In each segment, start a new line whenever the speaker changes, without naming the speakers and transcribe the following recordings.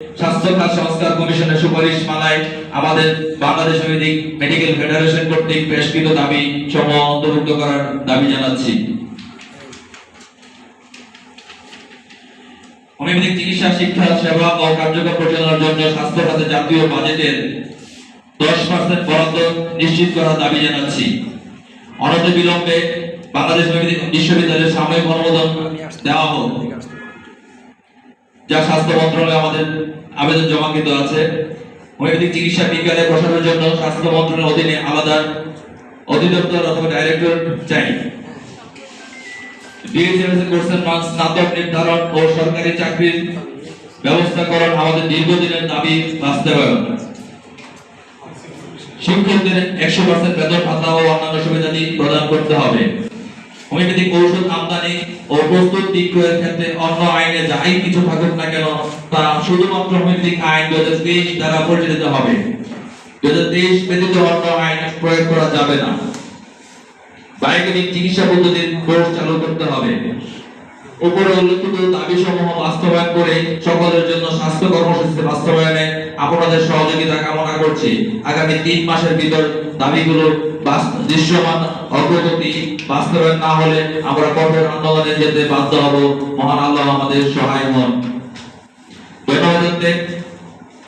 স্বাস্থ্য খাত সংস্কার কমিশনের সুপারিশ মালায় আমাদের বাংলাদেশ মেডিকেল ফেডারেশন কর্তৃক পেশকৃত দাবি সমূহ অন্তর্ভুক্ত করার দাবি জানাচ্ছি। হোমিওপ্যাথিক চিকিৎসা, শিক্ষা, সেবা ও পরিচালনার জন্য স্বাস্থ্য খাতে জাতীয় বাজেটের দশ পার্সেন্ট বরাদ্দ নিশ্চিত করার দাবি জানাচ্ছি। অনন্ত বিলম্বে বাংলাদেশ বিশ্ববিদ্যালয়ের সাময়িক অনুমোদন দেওয়া হোক। যা স্বাস্থ্য মন্ত্রণালয়ে আমাদের আবেদন জমাকৃত আছে। হোমিওপ্যাথিক চিকিৎসা বিজ্ঞানে প্রসারের জন্য স্বাস্থ্য মন্ত্রণালয়ের অধীনে আলাদা অধিদপ্তর অথবা ডাইরেক্টর চাই। বিএসএমএস কোর্সের স্নাতক নির্ধারণ ও সরকারি চাকরির ব্যবস্থাকরণ আমাদের দীর্ঘদিনের দাবি বাস্তবায়ন। শিক্ষকদের একশো পার্সেন্ট বেতন ভাতা ও অন্যান্য সুবিধাদি প্রদান করতে হবে। হোমিওপ্যাথিক ঔষধ আমদানি ও প্রস্তুত বিক্রয়ের ক্ষেত্রে অন্য আইনে যাই কিছু থাকুক না কেন, তা শুধুমাত্র হোমিওপ্যাথিক আইন দু হাজার তেইশ দ্বারা পরিচালিত হবে। দু হাজার তেইশ ব্যতীত অন্য আইন প্রয়োগ করা যাবে না। বায়োকেমিক চিকিৎসা পদ্ধতির কোর্স চালু করতে হবে। উপরে উল্লেখিত দাবি সমূহ বাস্তবায়ন করে সকলের জন্য স্বাস্থ্য কর্মসূচি বাস্তবায়নে আপনাদের সহযোগিতা কামনা করছি। আগামী তিন মাসের ভিতর দাবিগুলো দৃশ্যমান, অগ্রগতি বাস্তবায়ন না হলে আমরা কঠোর আন্দোলনে যেতে বাধ্য হব। মহান আল্লাহ আমাদের সহায় হন।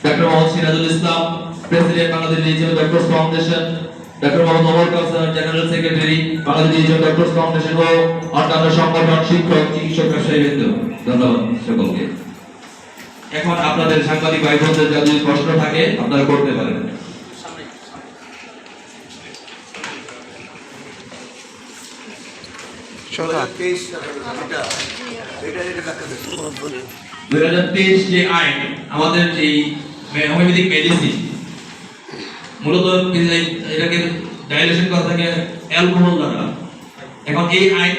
Doctor Mohammad Sirajul Islam, president Bangladesh doctors foundation, doctor Mohammad general secretary Bangladesh doctors foundation ও অন্যান্য সংগঠন শিক্ষক, চিকিৎসক ধন্যবাদ সকলকে। এখন আপনাদের সাংবাদিক ভাই বোনদের যদি প্রশ্ন থাকে আপনারা করতে পারেন। দুই হাজার তেইশ যে আইন আমাদের যে হোমিওপ্যাথিক মেডিসিন মূলত এটাকে ডাইলেশন করা থাকে অ্যালকোহল দ্বারা। এখন এই আইন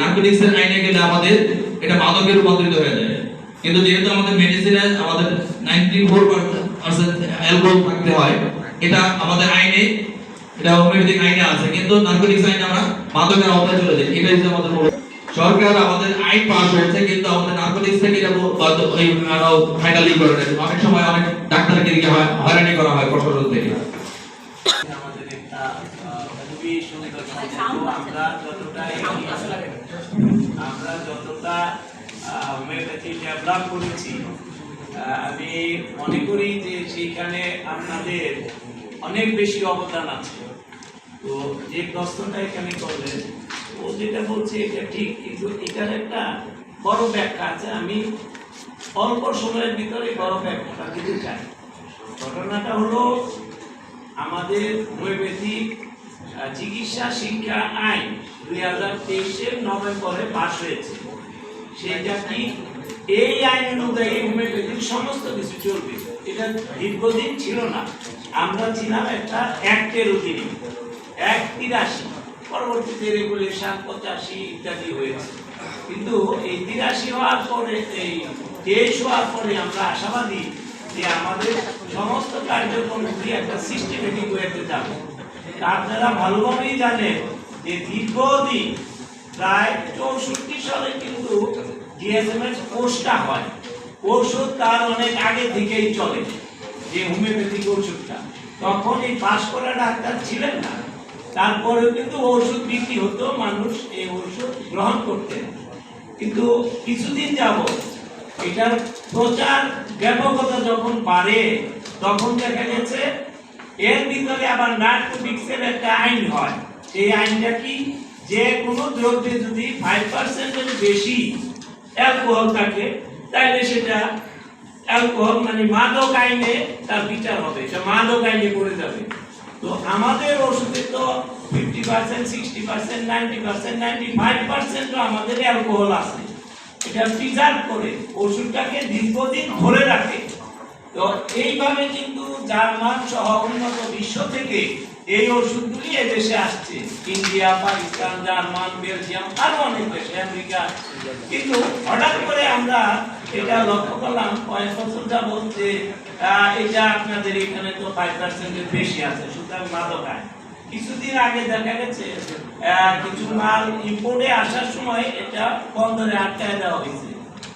নার্কোটিক্স আইনে গেলে আমাদের এটা মাদকে রূপান্তরিত হয়ে যায়। কিন্তু যেহেতু আমাদের মেডিসিনে আমাদের 94% অ্যালকোহল থাকতে হয়, এটা আমাদের আইনে, এটা হোমিওপ্যাথিক আইনে আছে, কিন্তু নার্কোটিক্স আইনে আমরা মাদকের আওতায় চলে যাই এটা হচ্ছে আমাদের সরকার আমাদের আইন পাস হয়েছে কিন্তু আমাদের নার্কোটিক্স থেকে এটা এই আরও ফাইনালি করে দেয়। অনেক সময় অনেক ডাক্তারকে দিকে হয়, হয়রানি করা হয় প্রশাসন থেকে।
আমরা আমরা যতটা হোমিওপ্যাথি ডেভেলপ করেছি। আমি মনে করি যে সেইখানে আপনাদের অনেক বেশি অবদান আছে। তো যে প্রশ্নটা এখানে করলেন, ও যেটা বলছে এটা ঠিক, কিন্তু এটার একটা বড় ব্যাখ্যা আছে। আমি অল্প সময়ের ভিতরে বড় ব্যাখ্যাটা দিতে চাই। ঘটনাটা হলো আমাদের হোমিওপ্যাথিক চিকিৎসা শিক্ষা আইন দুই হাজার তেইশের নভেম্বরে পাশ হয়েছে। কি? এই আইন অনুযায়ী হোমিওপ্যাথির সমস্ত কিছু চলবে। এটা দীর্ঘদিন ছিল না। আমরা ছিলাম একটা অ্যাক্টের অধীনে। এক তিরাশি, পরবর্তীতে রেগুলেশন পঁচাশি ইত্যাদি হয়েছে। কিন্তু এই তিরাশি হওয়ার পরে, এই তেইশ হওয়ার পরে আমরা আশাবাদী যে আমাদের সমস্ত কার্যক্রমগুলি একটা সিস্টেমেটিক ওয়েতে যাবে আপনারা ভালোভাবেই জানেন যে দীর্ঘদিন প্রায় চৌষট্টি সালে কিন্তু ডিএসএমএস কোর্সটা হয়। ওষুধ তার অনেক আগে থেকেই চলে, যে হোমিওপ্যাথিক ওষুধটা। তখন এই পাশ করা ডাক্তার ছিলেন না। তারপরেও কিন্তু ওষুধ বিক্রি হতো, মানুষ এই ওষুধ গ্রহণ করতেন। কিন্তু কিছুদিন যাবত এটার প্রচার ব্যাপকতা যখন বাড়ে, তখন দেখা গেছে এর ভিতরে আবার নার্কোটিক্সের একটা আইন হয়। সেই আইনটা কি? যে কোনো দ্রব্যে যদি ফাইভ পার্সেন্টের বেশি অ্যালকোহল থাকে তাহলে সেটা অ্যালকোহল মানে মাদক আইনে তার বিচার হবে। এটা মাদক আইনে পড়ে যাবে। তো আমাদের ওষুধে তো fifty percent sixty percent ninety percent ninety five পার্সেন্টও আমাদের অ্যালকোহল আছে। এটা প্রিজার্ভ করে, ওষুধটাকে দীর্ঘদিন ধরে রাখে। তো এইভাবে কিন্তু জার্মান সহ উন্নত বিশ্ব থেকে এই ওষুধগুলি এদেশে আসছে। ইন্ডিয়া পাকিস্তান জার্মান বেলজিয়াম আরও অনেক দেশে আমেরিকা কিন্তু হঠাৎ করে আমরা এটা লক্ষ্য করলাম কয়েক বছর যে আহ, এটা আপনাদের এখানে তো ফাইভ পার্সেন্টের বেশি আছে সুতরাং মাদক আইন। কিছুদিন আগে দেখা গেছে কিছু মাল ইম্পোর্টে আসার সময় এটা বন্দরে আটকায় দেওয়া হয়েছে।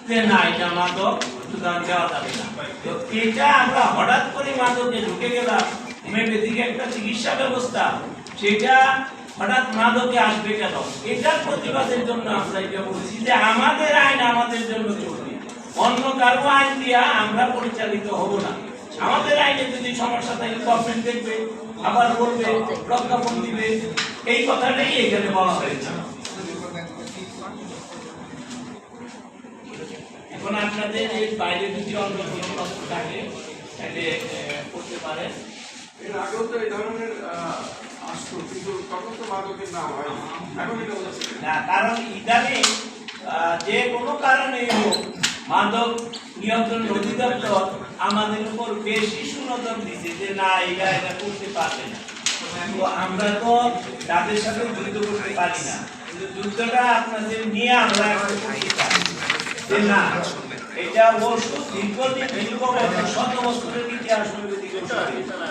যে না এটা মাদক দেওয়া যাবে না তো এটা আমরা হঠাৎ করে মাদকে ঢুকে গেলাম। একটা চিকিৎসা ব্যবস্থা। সেটা হঠাৎ মাদকে আসবে কেন? এটার প্রতিবাদের জন্য আমরা এটা বলছি যে আমাদের আইন আমাদের জন্য চলবে। অন্য কারও আইন দিয়া আমরা পরিচালিত হব না। আমাদের আইনে যদি সমস্যা থাকে গভর্নমেন্ট দেখবে, আবার বলবে, প্রজ্ঞাপন দিবে। এই কথাটাই এখানে বলা হয়েছে। এখন আপনাদের এই বাইরে যদি অন্য কোনো প্রশ্ন থাকে তাহলে করতে পারেন।
এর আগেও তো এই ধরনের আসতো কিন্তু তখন তো মাদকের নাম হয় এখন এটা
না কারণ ইদানিং যে কোনো কারণে হোক মাদক নিয়ন্ত্রণ অধিদপ্তর আমাদের উপর বেশি সুনজর দিছে যে না এটা এটা করতে পারবে না। তো আমরা তো তাদের সাথে যুদ্ধ করতে পারি না। কিন্তু যুদ্ধটা আপনাদের নিয়ে আমরা করতে পারি যে না এটা ওষুধ দীর্ঘদিন দীর্ঘ বছর শত বছরের ইতিহাস অনুভূতি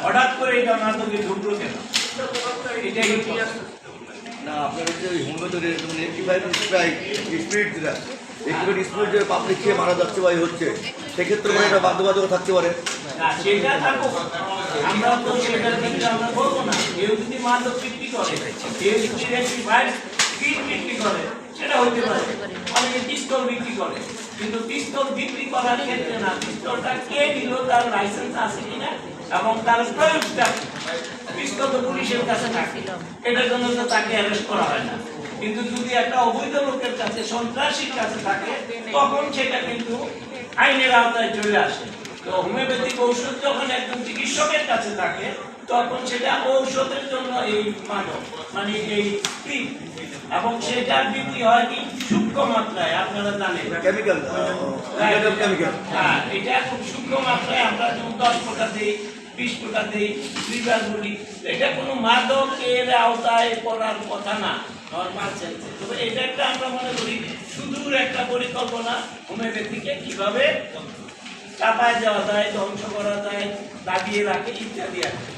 হঠাৎ করে এটা মাদকে ঢুকলো কেন? এটাই
না আপনার হচ্ছে ওই মানে এইটি ফাইভ স্প্রাইট স্পিরিট যেটা একটু স্পিরিট যে পাবলিক খেয়ে মারা যাচ্ছে বা হচ্ছে সেক্ষেত্রে মানে এটা বাধ্যবাধকতা থাকতে পারে।
সেটা থাকুক। আমরা তো সেটার ক্ষেত্রে আমরা বলব না। কেউ যদি মাদক বিক্রি করে কেউ যদি একটি বিক্রি করে সেটা হতে পারে। অনেকে পিস্তল বিক্রি করে। কিন্তু পিস্তল বিক্রি করার ক্ষেত্রে না, পিস্তলটা কে দিল তার লাইসেন্স আছে কিনা এবং তার প্রয়োগটা পিস্তল তো পুলিশের কাছে থাকে। এটার জন্য তো তাকে অ্যারেস্ট করা হয় না। কিন্তু যদি একটা অবৈধ লোকের কাছে, সন্ত্রাসীর কাছে থাকে, তখন সেটা কিন্তু আইনের আওতায় চলে আসে। তো হোমিওপ্যাথিক ঔষধ যখন একজন চিকিৎসকের কাছে থাকে, তখন সেটা ঔষধের জন্য এই মানব মানে এই এবং সেটা বিক্রি হয় কি? সূক্ষ্ম মাত্রায় আপনারা জানেন।
কেমিক্যাল কেমিক্যাল
হ্যাঁ এটা খুব সূক্ষ্ম মাত্রায় আমরা যেমন দশ টাকা দিই বিশ টাকা দিই লিটার বলি। এটা কোনো মাদকের আওতায় পড়ার কথা না নর্মাল সেন্সে তবে এটা একটা আমরা মনে করি সুদূর একটা পরিকল্পনা হোমিওপ্যাথিকে কীভাবে চাপায় দেওয়া যায় ধ্বংস করা যায় দাবিয়ে রাখে ইত্যাদি কি।